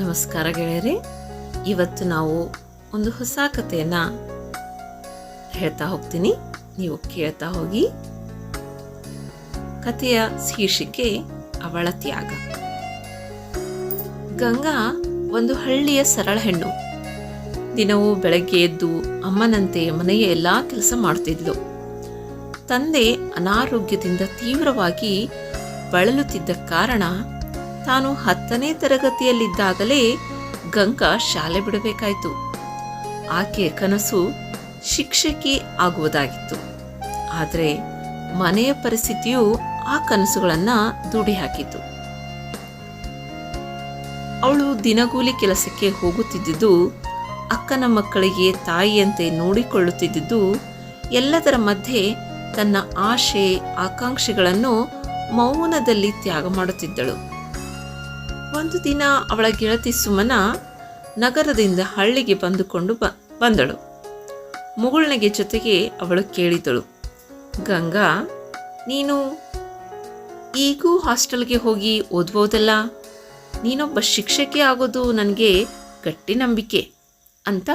ನಮಸ್ಕಾರ ಗೆಳೆಯರೇ. ಇವತ್ತು ನಾವು ಒಂದು ಹೊಸ ಕಥೆಯನ್ನ ಹೇಳ್ತಾ ಹೋಗ್ತೀನಿ. ನೀವು ಕೇಳ್ತಾ ಹೋಗಿ. ಕಥೆಯ ಶೀರ್ಷಿಕೆ ಅವಳ ತ್ಯಾಗ. ಗಂಗಾ ಒಂದು ಹಳ್ಳಿಯ ಸರಳ ಹೆಣ್ಣು. ದಿನವೂ ಬೆಳಗ್ಗೆ ಎದ್ದು ಅಮ್ಮನಂತೆ ಮನೆಯ ಎಲ್ಲ ಕೆಲಸ ಮಾಡ್ತಿದ್ಲು. ತಂದೆ ಅನಾರೋಗ್ಯದಿಂದ ತೀವ್ರವಾಗಿ ಬಳಲುತ್ತಿದ್ದ ಕಾರಣ ತಾನು ಹತ್ತನೇ ತರಗತಿಯಲ್ಲಿದ್ದಾಗಲೇ ಗಂಗಾ ಶಾಲೆ ಬಿಡಬೇಕಾಯಿತು. ಆಕೆಯ ಕನಸು ಶಿಕ್ಷಕಿ ಆಗುವುದಾಗಿತ್ತು. ಆದರೆ ಮನೆಯ ಪರಿಸ್ಥಿತಿಯು ಆ ಕನಸುಗಳನ್ನು ದುಡಿ ಹಾಕಿತು ಅವಳು ದಿನಗೂಲಿ ಕೆಲಸಕ್ಕೆ ಹೋಗುತ್ತಿದ್ದುದು ಅಕ್ಕನ ಮಕ್ಕಳಿಗೆ ತಾಯಿಯಂತೆ ನೋಡಿಕೊಳ್ಳುತ್ತಿದ್ದುದು ಎಲ್ಲದರ ಮಧ್ಯೆ ತನ್ನ ಆಶೆ, ಆಕಾಂಕ್ಷೆಗಳನ್ನು ಮೌನದಲ್ಲಿ ತ್ಯಾಗ ಮಾಡುತ್ತಿದ್ದಳು. ಒಂದು ದಿನ ಅವಳ ಗೆಳತಿ ಸುಮನ ನಗರದಿಂದ ಹಳ್ಳಿಗೆ ಬಂದುಕೊಂಡು ಬ ಬಂದಳು. ಮುಗುಳ್ನಗೆ ಜೊತೆಗೆ ಅವಳು ಕೇಳಿದಳು, ಗಂಗಾ, ನೀನು ಈಗೂ ಹಾಸ್ಟೆಲ್ಗೆ ಹೋಗಿ ಓದ್ಬೋದಲ್ಲ? ನೀನೊಬ್ಬ ಶಿಕ್ಷಕಿ ಆಗೋದು ನನಗೆ ಗಟ್ಟಿ ನಂಬಿಕೆ, ಅಂತ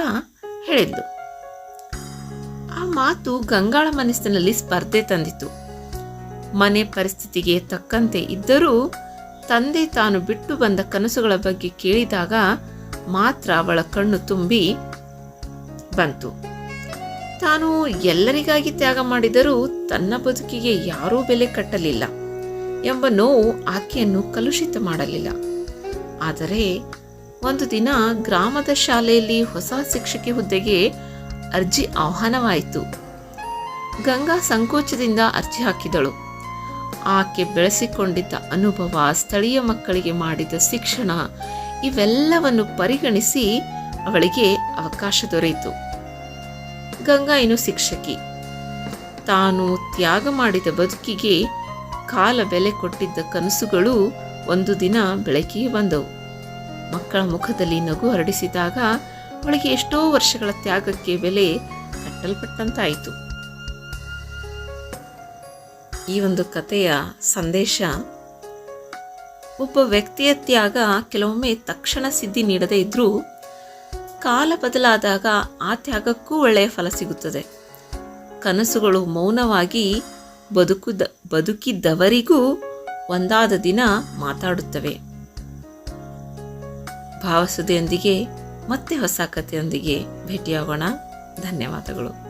ಹೇಳಿದ್ಲು. ಆ ಮಾತು ಗಂಗಾಳ ಮನಸ್ಸಿನಲ್ಲಿ ಸ್ಪರ್ಧೆ ತಂದಿತು ಮನೆ ಪರಿಸ್ಥಿತಿಗೆ ತಕ್ಕಂತೆ ಇದ್ದರೂ ತಂದೆ ತಾನು ಬಿಟ್ಟು ಬಂದ ಕನಸುಗಳ ಬಗ್ಗೆ ಕೇಳಿದಾಗ ಮಾತ್ರ ಅವಳ ಕಣ್ಣು ತುಂಬಿ ಬಂತು. ತಾನು ಎಲ್ಲರಿಗಾಗಿ ತ್ಯಾಗ ಮಾಡಿದರೂ ತನ್ನ ಬದುಕಿಗೆ ಯಾರೂ ಬೆಲೆ ಕಟ್ಟಲಿಲ್ಲ ಎಂಬ ನೋವು ಆಕೆಯನ್ನು ಕಲುಷಿತ ಮಾಡಲಿಲ್ಲ. ಆದರೆ ಒಂದು ದಿನ ಗ್ರಾಮದ ಶಾಲೆಯಲ್ಲಿ ಹೊಸ ಶಿಕ್ಷಕಿ ಹುದ್ದೆಗೆ ಅರ್ಜಿ ಆಹ್ವಾನವಾಯಿತು. ಗಂಗಾ ಸಂಕೋಚದಿಂದ ಅರ್ಜಿ ಹಾಕಿದಳು. ಆಕೆ ಬೆಳೆಸಿಕೊಂಡಿದ್ದ ಅನುಭವ ಸ್ಥಳೀಯ ಮಕ್ಕಳಿಗೆ ಮಾಡಿದ ಶಿಕ್ಷಣ, ಇವೆಲ್ಲವನ್ನು ಪರಿಗಣಿಸಿ ಅವಳಿಗೆ ಅವಕಾಶ ದೊರೆಯಿತು. ಗಂಗಾ ಇನ್ನು ಶಿಕ್ಷಕಿ. ತಾನು ತ್ಯಾಗ ಮಾಡಿದ ಬದುಕಿಗೆ ಕಾಲ ಬೆಲೆ ಕೊಟ್ಟಿದ್ದ ಕನಸುಗಳು ಒಂದು ದಿನ ಬೆಳಕಿಗೆ ಬಂದವು. ಮಕ್ಕಳ ಮುಖದಲ್ಲಿ ನಗು ಹರಡಿಸಿದಾಗ ಅವಳಿಗೆ ಎಷ್ಟೋ ವರ್ಷಗಳ ತ್ಯಾಗಕ್ಕೆ ಬೆಲೆ ಕಟ್ಟಲ್ಪಟ್ಟಂತಾಯಿತು. ಈ ಒಂದು ಕಥೆಯ ಸಂದೇಶ. ಒಬ್ಬ ವ್ಯಕ್ತಿಯ ತ್ಯಾಗ ಕೆಲವೊಮ್ಮೆ ತಕ್ಷಣ ಸಿದ್ಧಿ ನೀಡದೇ ಇದ್ದರೂ ಕಾಲ ಬದಲಾದಾಗ ಆ ತ್ಯಾಗಕ್ಕೂ ಒಳ್ಳೆಯ ಫಲ ಸಿಗುತ್ತದೆ. ಕನಸುಗಳು ಮೌನವಾಗಿ ಬದುಕುದ ಬದುಕಿದ್ದವರಿಗೂ ಒಂದಾದ ದಿನ ಮಾತಾಡುತ್ತವೆ. ಭಾವಸುದೆಯೊಂದಿಗೆ ಮತ್ತೆ ಹೊಸ ಕಥೆಯೊಂದಿಗೆ ಭೇಟಿಯಾಗೋಣ. ಧನ್ಯವಾದಗಳು.